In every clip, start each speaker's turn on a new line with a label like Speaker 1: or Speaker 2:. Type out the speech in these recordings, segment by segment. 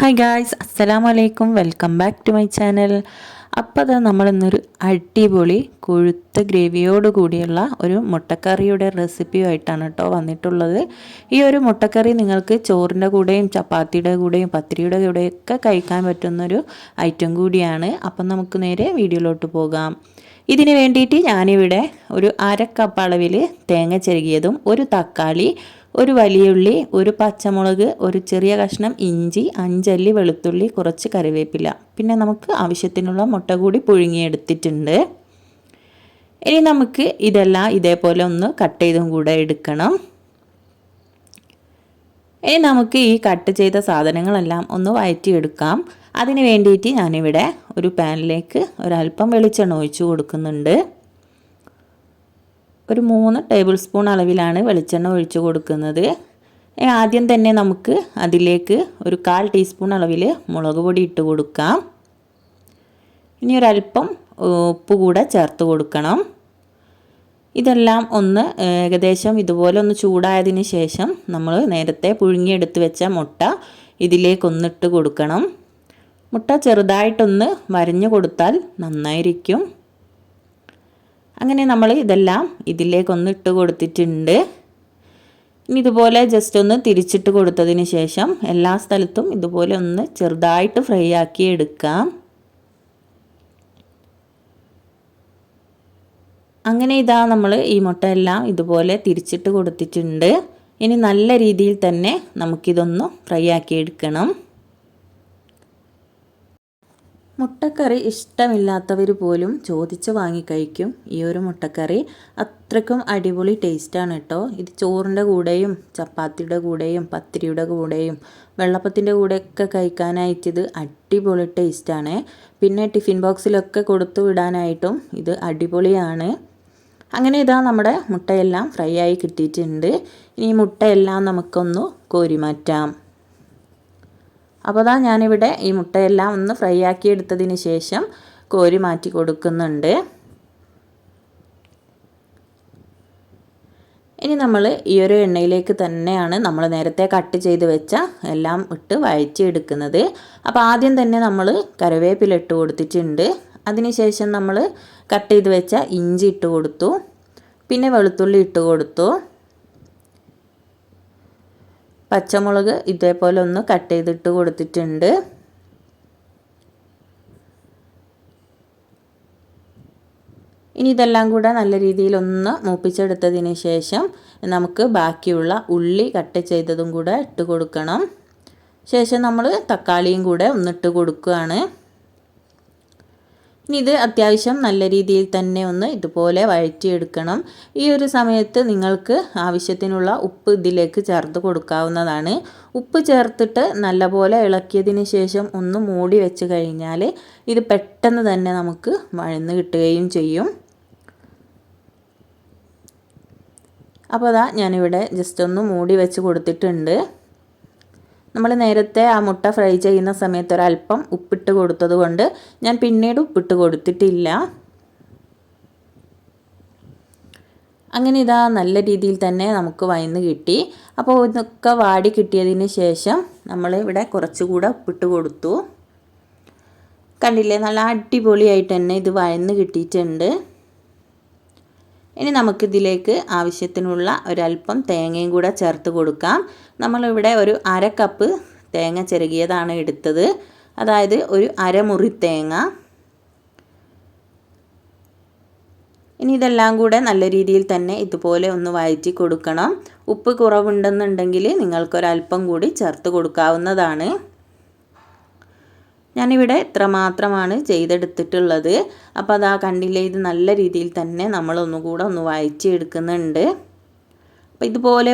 Speaker 1: Hi guys അസ്സലാമു വലൈക്കും welcome back to my channel അപ്പോൾ അത് നമ്മളിന്നൊരു അടിപൊളി കൊഴുത്ത ഗ്രേവിയോട് കൂടിയുള്ള ഒരു മുട്ടക്കറിയുടെ റെസിപ്പിയുമായിട്ടാണ് കേട്ടോ വന്നിട്ടുള്ളത്. ഈ ഒരു മുട്ടക്കറി നിങ്ങൾക്ക് ചോറിന്റെ കൂടെയും ചപ്പാത്തിയുടെ കൂടെയും പത്തിരിയുടെ കൂടെയൊക്കെ കഴിക്കാൻ പറ്റുന്നൊരു ഐറ്റം കൂടിയാണ്. അപ്പം നമുക്ക് നേരെ വീഡിയോയിലോട്ട് പോകാം. ഇതിന് വേണ്ടിയിട്ട് ഞാനിവിടെ ഒരു അര കപ്പ് അളവിൽ തേങ്ങ ചെരുകിയതും ഒരു തക്കാളി ഒരു വലിയ ഉള്ളി ഒരു പച്ചമുളക് ഒരു ചെറിയ കഷ്ണം ഇഞ്ചി അഞ്ചല്ലി വെളുത്തുള്ളി കുറച്ച് കറിവേപ്പില. പിന്നെ നമുക്ക് ആവശ്യത്തിനുള്ള മുട്ട കൂടി പുഴുങ്ങിയെടുത്തിട്ടുണ്ട്. ഇനി നമുക്ക് ഇതെല്ലാം ഇതേപോലെ ഒന്ന് കട്ട് ചെയ്തും കൂടെ എടുക്കണം. ഇനി നമുക്ക് ഈ കട്ട് ചെയ്ത സാധനങ്ങളെല്ലാം ഒന്ന് വഴറ്റിയെടുക്കാം. അതിന് വേണ്ടിയിട്ട് ഞാനിവിടെ ഒരു പാനിലേക്ക് ഒരല്പം വെളിച്ചെണ്ണ ഒഴിച്ചു കൊടുക്കുന്നുണ്ട്. ഒരു മൂന്ന് ടേബിൾ സ്പൂൺ അളവിലാണ് വെളിച്ചെണ്ണ ഒഴിച്ചു കൊടുക്കുന്നത്. ആദ്യം തന്നെ നമുക്ക് അതിലേക്ക് ഒരു കാൽ ടീസ്പൂൺ അളവിൽ മുളക് പൊടി ഇട്ട് കൊടുക്കാം. ഇനി ഒരല്പം ഉപ്പ് കൂടെ ചേർത്ത് കൊടുക്കണം. ഇതെല്ലാം ഒന്ന് ഏകദേശം ഇതുപോലെ ഒന്ന് ചൂടായതിന് ശേഷം നമ്മൾ നേരത്തെ പുഴുങ്ങിയെടുത്ത് വെച്ച മുട്ട ഇതിലേക്കൊന്നിട്ട് കൊടുക്കണം. മുട്ട ചെറുതായിട്ടൊന്ന് വരഞ്ഞു കൊടുത്താൽ നന്നായിരിക്കും. അങ്ങനെ നമ്മൾ ഇതെല്ലാം ഇതിലേക്കൊന്ന് ഇട്ട് കൊടുത്തിട്ടുണ്ട്. ഇനി ഇതുപോലെ ജസ്റ്റ് ഒന്ന് തിരിച്ചിട്ട് കൊടുത്തതിന് ശേഷം എല്ലാ സ്ഥലത്തും ഇതുപോലെ ഒന്ന് ചെറുതായിട്ട് ഫ്രൈ ആക്കി എടുക്കാം. അങ്ങനെ ഇതാ നമ്മൾ ഈ മുട്ട എല്ലാം ഇതുപോലെ തിരിച്ചിട്ട് കൊടുത്തിട്ടുണ്ട്. ഇനി നല്ല രീതിയിൽ തന്നെ നമുക്കിതൊന്ന് ഫ്രൈ ആക്കി എടുക്കണം. മുട്ടക്കറി ഇഷ്ടമില്ലാത്തവർ പോലും ചോദിച്ച് വാങ്ങിക്കഴിക്കും ഈ ഒരു മുട്ടക്കറി അത്രയ്ക്കും അടിപൊളി ടേസ്റ്റാണ് കേട്ടോ ഇത് ചോറിന്റെ കൂടെയും ചപ്പാത്തിയുടെ കൂടെയും പത്തിരിയുടെ കൂടെയും വെള്ളപ്പത്തിന്റെ കൂടെയൊക്കെ കഴിക്കാനായിട്ട് ഇത് അടിപൊളി ടേസ്റ്റാണ്. പിന്നെ ടിഫിൻ ബോക്സിലൊക്കെ കൊടുത്തു വിടാനായിട്ടും ഇത് അടിപൊളിയാണ്. അങ്ങനെ ഇതാ നമ്മുടെ മുട്ടയെല്ലാം ഫ്രൈ ആയി കിട്ടിയിട്ടുണ്ട്. ഇനി മുട്ടയെല്ലാം നമുക്കൊന്ന് കോരി മാറ്റാം അപ്പോൾ അതാ ഞാനിവിടെ ഈ മുട്ടയെല്ലാം ഒന്ന് ഫ്രൈ ആക്കി എടുത്തതിന് ശേഷം കോരി മാറ്റി കൊടുക്കുന്നുണ്ട്. ഇനി നമ്മൾ ഈ ഒരു എണ്ണയിലേക്ക് തന്നെയാണ് നമ്മൾ നേരത്തെ കട്ട് ചെയ്ത് വെച്ച എല്ലാം ഇട്ട് വഴച്ചെടുക്കുന്നത് അപ്പോൾ ആദ്യം തന്നെ നമ്മൾ കറിവേപ്പില ഇട്ട് കൊടുത്തിട്ടുണ്ട്. അതിനുശേഷം നമ്മൾ കട്ട് ചെയ്ത് വെച്ച ഇഞ്ചി ഇട്ട് കൊടുത്തു. പിന്നെ വെളുത്തുള്ളി ഇട്ട് കൊടുത്തു. പച്ചമുളക് ഇതേപോലെ ഒന്ന് കട്ട് ചെയ്തിട്ട് കൊടുത്തിട്ടുണ്ട്. ഇനി ഇതെല്ലാം കൂടെ നല്ല രീതിയിൽ ഒന്ന് മൂപ്പിച്ചെടുത്തതിന് ശേഷം നമുക്ക് ബാക്കിയുള്ള ഉള്ളി കട്ട് ചെയ്തതും കൂടെ ഇട്ട് കൊടുക്കണം. ശേഷം നമ്മൾ തക്കാളിയും കൂടെ ഒന്നിട്ട് കൊടുക്കുകയാണ്. ഇനി ഇത് അത്യാവശ്യം നല്ല രീതിയിൽ തന്നെ ഒന്ന് ഇതുപോലെ വഴറ്റിയെടുക്കണം. ഈ ഒരു സമയത്ത് നിങ്ങൾക്ക് ആവശ്യത്തിനുള്ള ഉപ്പ് ഇതിലേക്ക് ചേർത്ത് കൊടുക്കാവുന്നതാണ്. ഉപ്പ് ചേർത്തിട്ട് നല്ലപോലെ ഇളക്കിയതിന് ശേഷം ഒന്ന് മൂടി വെച്ച് കഴിഞ്ഞാൽ ഇത് പെട്ടെന്ന് തന്നെ നമുക്ക് വഴന്ന് കിട്ടുകയും ചെയ്യും. അപ്പോൾ അതാ ഞാനിവിടെ ജസ്റ്റ് ഒന്ന് മൂടി വെച്ച് കൊടുത്തിട്ടുണ്ട്. നമ്മൾ നേരത്തെ ആ മുട്ട ഫ്രൈ ചെയ്യുന്ന സമയത്ത് ഒരല്പം ഉപ്പിട്ട് കൊടുത്തത് കൊണ്ട് ഞാൻ പിന്നീട് ഉപ്പിട്ട് കൊടുത്തിട്ടില്ല. അങ്ങനെ ഇതാ നല്ല രീതിയിൽ തന്നെ നമുക്ക് വയന്ന് കിട്ടി. അപ്പോൾ ഇതൊക്കെ വാടി കിട്ടിയതിന് ശേഷം നമ്മൾ ഇവിടെ കുറച്ചുകൂടെ ഉപ്പിട്ട് കൊടുത്തു. കണ്ടില്ലേ? നല്ല അടിപൊളിയായിട്ട് തന്നെ ഇത് വയന്ന് കിട്ടിയിട്ടുണ്ട്. ഇനി നമുക്കിതിലേക്ക് ആവശ്യത്തിനുള്ള ഒരല്പം തേങ്ങയും കൂടെ ചേർത്ത് കൊടുക്കാം. നമ്മളിവിടെ ഒരു അര കപ്പ് തേങ്ങ ചെറുകിയതാണ് എടുത്തത്. അതായത് ഒരു അരമുറി തേങ്ങ. ഇനി ഇതെല്ലാം കൂടെ നല്ല രീതിയിൽ തന്നെ ഇതുപോലെ ഒന്ന് വഴറ്റി കൊടുക്കണം. ഉപ്പ് കുറവുണ്ടെന്നുണ്ടെങ്കിൽ നിങ്ങൾക്കൊരല്പം കൂടി ചേർത്ത് കൊടുക്കാവുന്നതാണ്. ഞാനിവിടെ ഇത്ര മാത്രമാണ് ചെയ്തെടുത്തിട്ടുള്ളത്. അപ്പോൾ അതാ കണ്ടില്ലേ ഇത് നല്ല രീതിയിൽ തന്നെ നമ്മളൊന്നുകൂടെ ഒന്ന് എടുക്കുന്നുണ്ട് അപ്പോൾ ഇതുപോലെ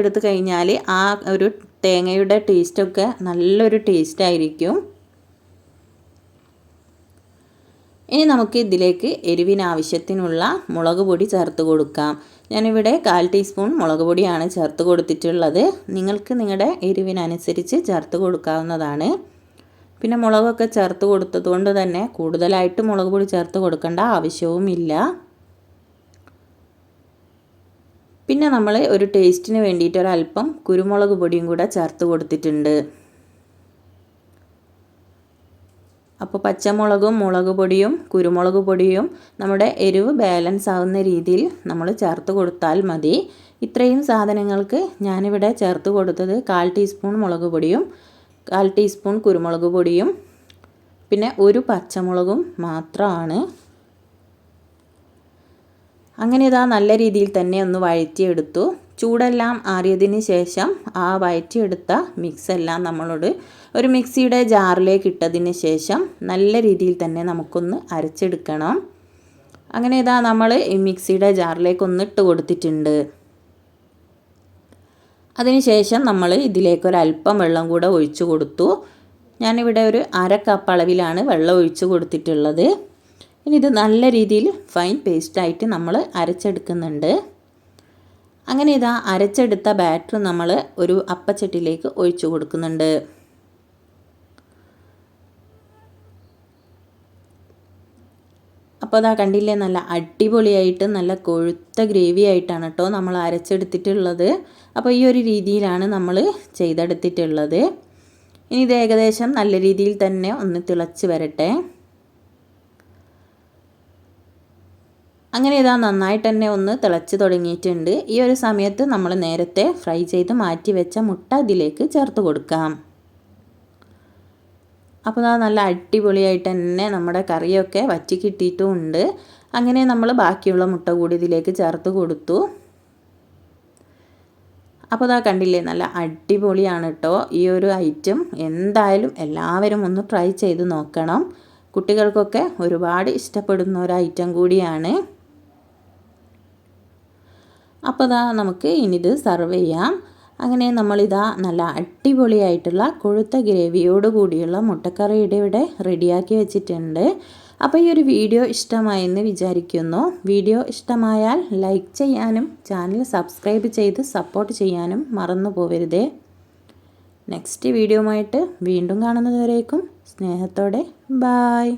Speaker 1: എടുത്ത് കഴിഞ്ഞാൽ ആ ഒരു തേങ്ങയുടെ ടേസ്റ്റൊക്കെ നല്ലൊരു ടേസ്റ്റ് ആയിരിക്കും ഇനി നമുക്ക് ഇതിലേക്ക് എരിവിനാവശ്യത്തിനുള്ള മുളക് പൊടി ചേർത്ത് കൊടുക്കാം. ഞാനിവിടെ കാൽ ടീസ്പൂൺ മുളക് പൊടിയാണ് ചേർത്ത് കൊടുത്തിട്ടുള്ളത്. നിങ്ങൾക്ക് നിങ്ങളുടെ എരിവിനനുസരിച്ച് ചേർത്ത് കൊടുക്കാവുന്നതാണ്. പിന്നെ മുളകൊക്കെ ചേർത്ത് കൊടുത്തത് കൊണ്ട് തന്നെ കൂടുതലായിട്ട് മുളക് പൊടി ചേർത്ത് കൊടുക്കേണ്ട ആവശ്യവുമില്ല. പിന്നെ നമ്മൾ ഒരു ടേസ്റ്റിന് വേണ്ടിയിട്ട് ഒരല്പം കുരുമുളക് പൊടിയും കൂടെ ചേർത്ത് കൊടുത്തിട്ടുണ്ട്. അപ്പോൾ പച്ചമുളകും മുളക് പൊടിയും കുരുമുളക് പൊടിയും നമ്മുടെ എരിവ് ബാലൻസ് ആവുന്ന രീതിയിൽ നമ്മൾ ചേർത്ത് കൊടുത്താൽ മതി. ഇത്രയും സാധനങ്ങൾക്ക് ഞാനിവിടെ ചേർത്ത് കൊടുത്തത് കാൽ ടീസ്പൂൺ മുളക് പൊടിയും കാൽ ടീസ്പൂൺ കുരുമുളക് പൊടിയും പിന്നെ ഒരു പച്ചമുളകും മാത്രമാണ് അങ്ങനെ ഇതാ നല്ല രീതിയിൽ തന്നെ ഒന്ന് വഴറ്റിയെടുത്തു. ചൂടെല്ലാം ആറിയതിന് ശേഷം ആ വഴറ്റിയെടുത്ത മിക്സ് എല്ലാം നമ്മളോട് ഒരു മിക്സിയുടെ ജാറിലേക്ക് ഇട്ടതിന് ശേഷം നല്ല രീതിയിൽ തന്നെ നമുക്കൊന്ന് അരച്ചെടുക്കണം. അങ്ങനെ ഇതാ നമ്മൾ ഈ മിക്സിയുടെ ജാറിലേക്ക് ഒന്ന് ഇട്ട് കൊടുത്തിട്ടുണ്ട്. അതിനുശേഷം നമ്മൾ ഇതിലേക്ക് ഒരു അല്പം വെള്ളം കൂടെ ഒഴിച്ചു കൊടുത്തു. ഞാനിവിടെ ഒരു അര കപ്പ് അളവിലാണ് വെള്ളം ഒഴിച്ചു കൊടുത്തിട്ടുള്ളത്. ഇനി ഇത് നല്ല രീതിയിൽ ഫൈൻ പേസ്റ്റായിട്ട് നമ്മൾ അരച്ചെടുക്കുന്നുണ്ട്. അങ്ങനെ ഇതാ അരച്ചെടുത്ത ബാറ്റർ നമ്മൾ ഒരു അപ്പച്ചട്ടിയിലേക്ക് ഒഴിച്ചു കൊടുക്കുന്നുണ്ട്. അപ്പോൾ അതാ കണ്ടില്ലേ നല്ല അടിപൊളിയായിട്ട് നല്ല കൊഴുത്ത ഗ്രേവി ആയിട്ടാണ് കേട്ടോ നമ്മൾ അരച്ചെടുത്തിട്ടുള്ളത്. അപ്പോൾ ഈ ഒരു രീതിയിലാണ് നമ്മൾ ചെയ്തെടുത്തിട്ടുള്ളത്. ഇനി ഇത് ഏകദേശം നല്ല രീതിയിൽ തന്നെ ഒന്ന് തിളച്ച് വരട്ടെ. അങ്ങനെ ഇതാ നന്നായിട്ട് തന്നെ ഒന്ന് തിളച്ച് തുടങ്ങിയിട്ടുണ്ട്. ഈ ഒരു സമയത്ത് നമ്മൾ നേരത്തെ ഫ്രൈ ചെയ്ത് മാറ്റി വെച്ച മുട്ട ഇതിലേക്ക് ചേർത്ത് കൊടുക്കാം. അപ്പോൾ അത് നല്ല അടിപൊളിയായിട്ട് തന്നെ നമ്മുടെ കറിയൊക്കെ വറ്റി കിട്ടിയിട്ടുമുണ്ട്. അങ്ങനെ നമ്മൾ ബാക്കിയുള്ള മുട്ട കൂടി ഇതിലേക്ക് ചേർത്ത് കൊടുത്തു. അപ്പോൾ അതാ കണ്ടില്ലേ നല്ല അടിപൊളിയാണ് കേട്ടോ ഈ ഒരു ഐറ്റം. എന്തായാലും എല്ലാവരും ഒന്ന് ട്രൈ ചെയ്ത് നോക്കണം. കുട്ടികൾക്കൊക്കെ ഒരുപാട് ഇഷ്ടപ്പെടുന്ന ഒരു ഐറ്റം കൂടിയാണ്. അപ്പോൾ അതാ നമുക്ക് ഇനിത് സർവ് ചെയ്യാം. അങ്ങനെ നമ്മളിതാ നല്ല അടിപൊളിയായിട്ടുള്ള കൊഴുത്ത ഗ്രേവിയോട് കൂടിയുള്ള മുട്ടക്കറിയുടെ ഇവിടെ റെഡിയാക്കി വെച്ചിട്ടുണ്ട്. അപ്പോൾ ഈ ഒരു വീഡിയോ ഇഷ്ടമായെന്ന് വിചാരിക്കുന്നു. വീഡിയോ ഇഷ്ടമായാൽ ലൈക്ക് ചെയ്യാനും ചാനൽ സബ്സ്ക്രൈബ് ചെയ്ത് സപ്പോർട്ട് ചെയ്യാനും മറന്നു പോവരുതേ. നെക്സ്റ്റ് വീഡിയോമായിട്ട് വീണ്ടും കാണുന്നതുവരേക്കും സ്നേഹത്തോടെ. ബായ്.